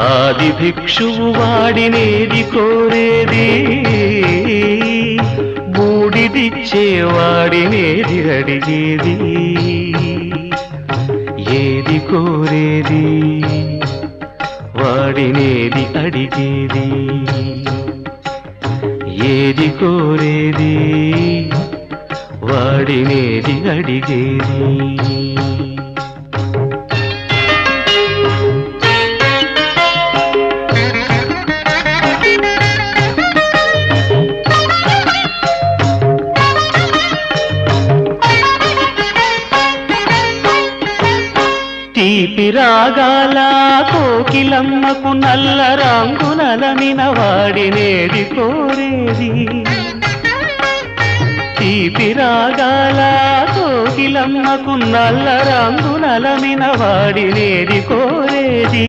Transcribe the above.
ఆది భిక్షువు వాడినేది కోరేది? బూడిదిచ్చేవాడినేది అడిగేది? ఏది కోరేది? వాడినేది అడిగేది? ఏది కోరేది? వాడినేది అడిగేది? తీపి రాగాల కోకిలమ్మకు నల్ల రంగునలమిన వాడినేది కోరేది. తీపి రాగాల కోకిలమ్మకు నల్ల రంగునలమిన వాడినేది కోరేది.